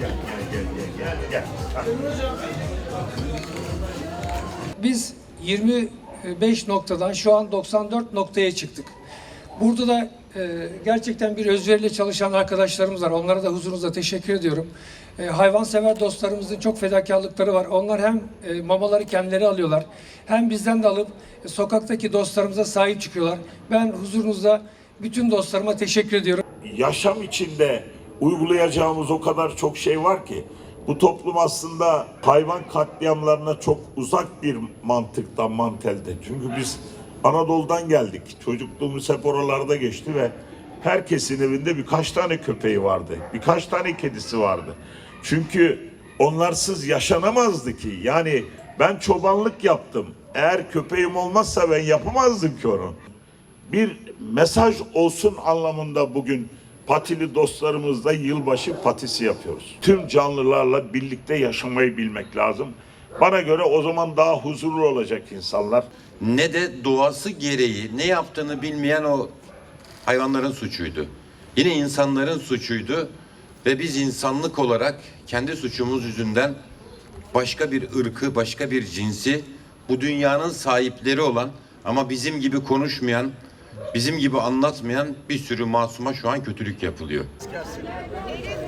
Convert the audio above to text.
Gel gel gel gel gel. Biz 25 noktadan şu an 94 noktaya çıktık. Burada da e, gerçekten bir özveriyle çalışan arkadaşlarımız var. Onlara da huzurunuzda teşekkür ediyorum. E, hayvansever dostlarımızın çok fedakarlıkları var. Onlar hem e, mamaları kendileri alıyorlar hem bizden de alıp e, sokaktaki dostlarımıza sahip çıkıyorlar. Ben huzurunuzda bütün dostlarıma teşekkür ediyorum. yaşam içinde uygulayacağımız o kadar çok şey var ki bu toplum aslında hayvan katliamlarına çok uzak bir mantıktan, mantelde. Çünkü biz Anadolu'dan geldik. Çocukluğumuz hep oralarda geçti ve herkesin evinde birkaç tane köpeği vardı. Birkaç tane kedisi vardı. Çünkü onlarsız yaşanamazdı ki. Yani ben çobanlık yaptım. Eğer köpeğim olmazsa ben yapamazdım ki onu bir mesaj olsun anlamında bugün patili dostlarımızla yılbaşı patisi yapıyoruz. Tüm canlılarla birlikte yaşamayı bilmek lazım. Bana göre o zaman daha huzurlu olacak insanlar. ne de doğası gereği ne yaptığını bilmeyen o hayvanların suçuydu. Yine insanların suçuydu ve biz insanlık olarak kendi suçumuz yüzünden başka bir ırkı, başka bir cinsi bu dünyanın sahipleri olan ama bizim gibi konuşmayan, bizim gibi anlatmayan bir sürü masuma şu an kötülük yapılıyor.